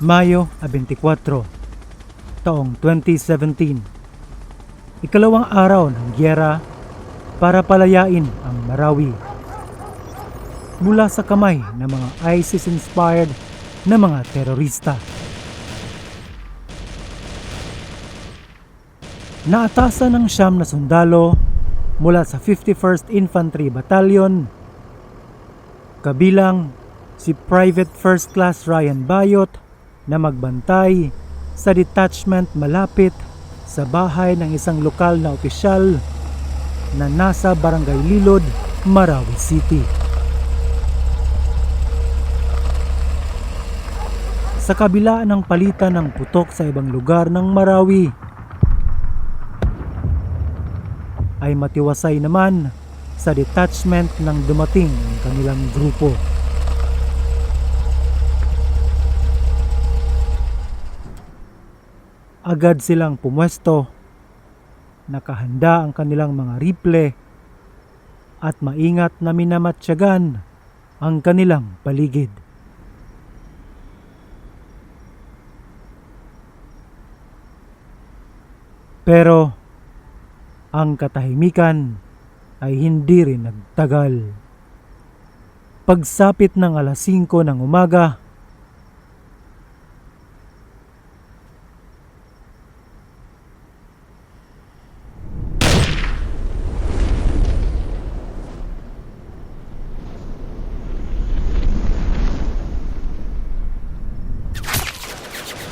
Mayo 24, taong 2017. Ikalawang araw ng gyera para palayain ang Marawi. Mula sa kamay ng mga ISIS-inspired na mga terorista. Naatasan ng siyam na sundalo mula sa 51st Infantry Battalion kabilang si Private First Class Ryan Bayot na magbantay sa detachment malapit sa bahay ng isang lokal na opisyal na nasa Barangay Lilod, Marawi City. Sa kabila ng palitan ng putok sa ibang lugar ng Marawi, ay matiwasay naman sa detachment ng dumating ang kanilang grupo. Agad silang pumwesto, nakahanda ang kanilang mga riple at maingat na minamatsyagan ang kanilang paligid. Pero ang katahimikan ay hindi rin nagtagal. Pagsapit ng alas 5 ng umaga,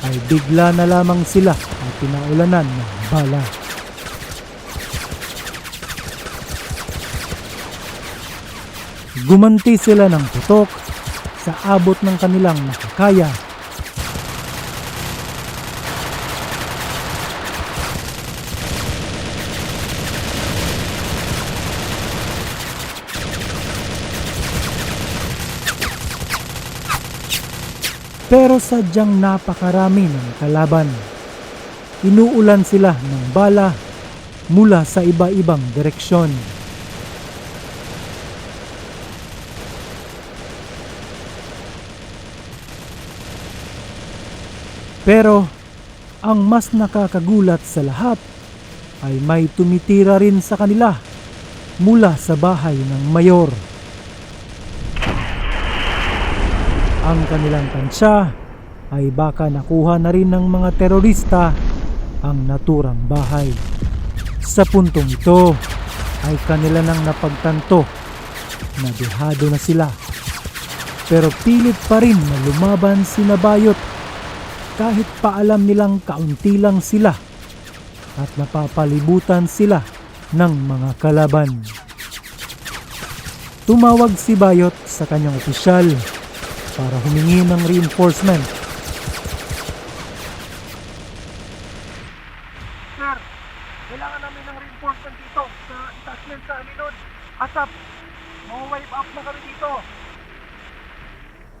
ay bigla na lamang sila at pinaulanan ng bala. Gumanti sila ng putok sa abot ng kanilang makakaya. Pero sadyang napakarami ng kalaban. Inuulan sila ng bala mula sa iba-ibang direksyon. Pero ang mas nakakagulat sa lahat ay may tumitira rin sa kanila mula sa bahay ng mayor. Ang kanilang tansya ay baka nakuha na rin ng mga terorista ang naturang bahay. Sa puntong ito ay kanila nang napagtanto na dehado na sila. Pero pilit pa rin na lumaban si Nabayot kahit paalam nilang kaunti lang sila at napapalibutan sila ng mga kalaban. Tumawag si Bayot sa kanyang opisyal para humingi ng reinforcement. Sir, kailangan namin ng reinforcement dito sa attachment sa Aminod. Asap, ma-wipe up na kami dito.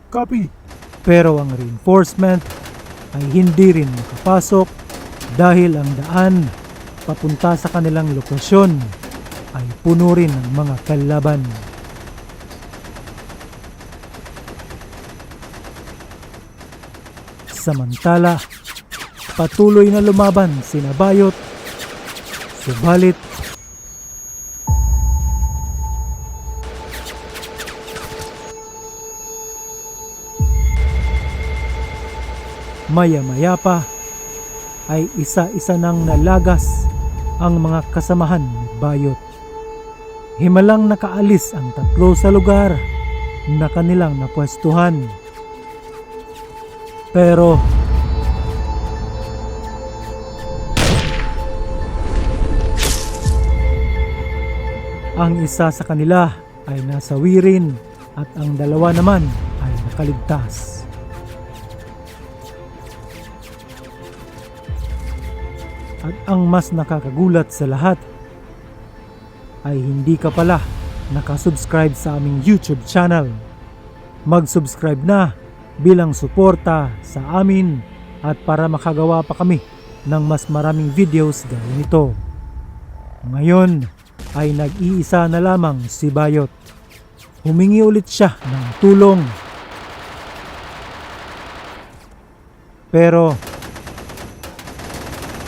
Copy. Pero ang reinforcement ay hindi rin makapasok dahil ang daan papunta sa kanilang lokasyon ay puno rin ng mga kalaban. Samantala, patuloy na lumaban si Nabayot, subalit Maya-maya pa ay isa-isa nang nalagas ang mga kasamahan ni Bayot. Himalang nakaalis ang tatlo sa lugar na kanilang napwestuhan. Pero ang isa sa kanila ay nasawi rin at ang dalawa naman ay nakaligtas. At ang mas nakakagulat sa lahat ay hindi ka pala nakasubscribe sa aming YouTube channel. Mag-subscribe na bilang suporta sa amin at para makagawa pa kami ng mas maraming videos gaya nito. Ngayon ay nag-iisa na lamang si Bayot. Humingi ulit siya ng tulong Pero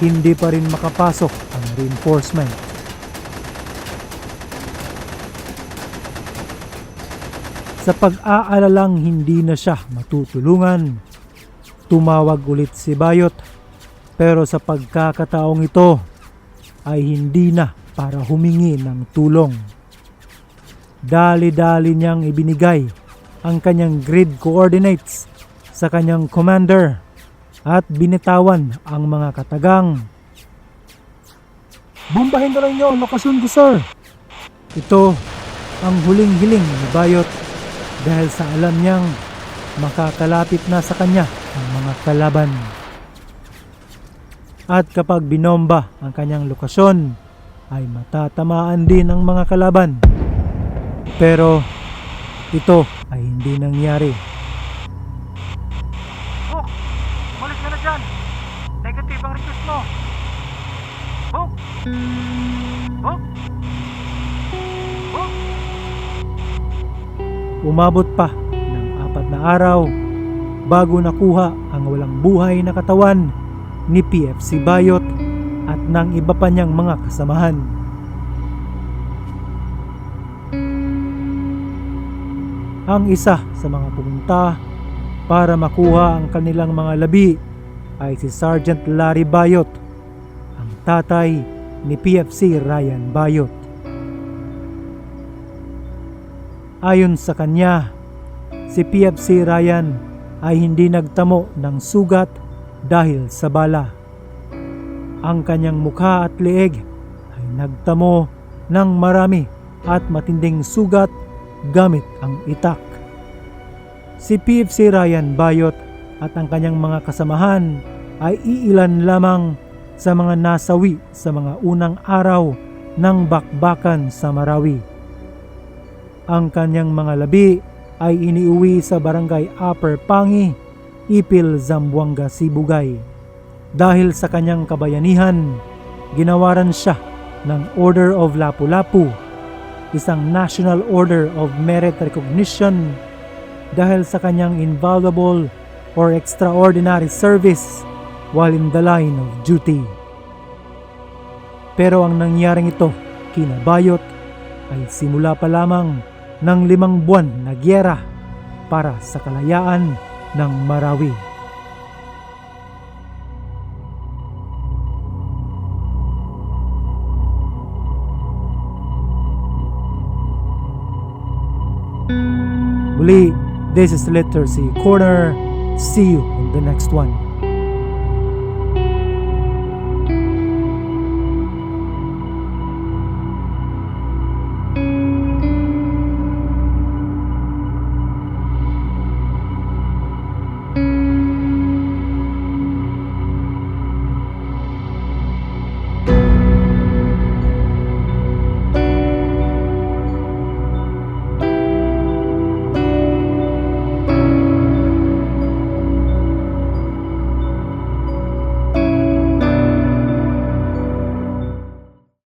hindi pa rin makapasok ang reinforcement. Sa pag-aalalang hindi na siya matutulungan, tumawag ulit si Bayot pero sa pagkakataong ito ay hindi na para humingi ng tulong. Dali-dali niyang ibinigay ang kanyang grid coordinates sa kanyang commander at binitawan ang mga katagang. Bombahin na lang niyo ang lokasyon ko, sir. Ito ang huling hiling ni Bayot dahil sa alam niyang makakalapit na sa kanya ang mga kalaban. At kapag binomba ang kanyang lokasyon, ay matatamaan din ang mga kalaban. Pero ito ay hindi nangyari. Book, umalis ka na dyan. Negative ang request mo. Book! Umabot pa ng apat na araw bago nakuha ang walang buhay na katawan ni PFC Bayot at ng iba pa niyang mga kasamahan. Ang isa sa mga pumunta para makuha ang kanilang mga labi ay si Sergeant Larry Bayot, ang tatay ni PFC Ryan Bayot. Ayon sa kanya, si PFC Ryan ay hindi nagtamo ng sugat dahil sa bala. Ang kanyang mukha at leeg ay nagtamo ng marami at matinding sugat gamit ang itak. Si PFC Ryan Bayot at ang kanyang mga kasamahan ay iilan lamang sa mga nasawi sa mga unang araw ng bakbakan sa Marawi. Ang kanyang mga labi ay iniuwi sa barangay Upper Pangi, Ipil, Zamboanga, Sibugay. Dahil sa kanyang kabayanihan, ginawaran siya ng Order of Lapu-Lapu, isang National Order of Merit Recognition dahil sa kanyang invaluable or extraordinary service while in the line of duty. Pero ang nangyaring ito kina Bayot ay simula pa lamang ng limang buwan na gyera para sa kalayaan ng Marawi. Muli, this is Letter C Corner. See you in the next one.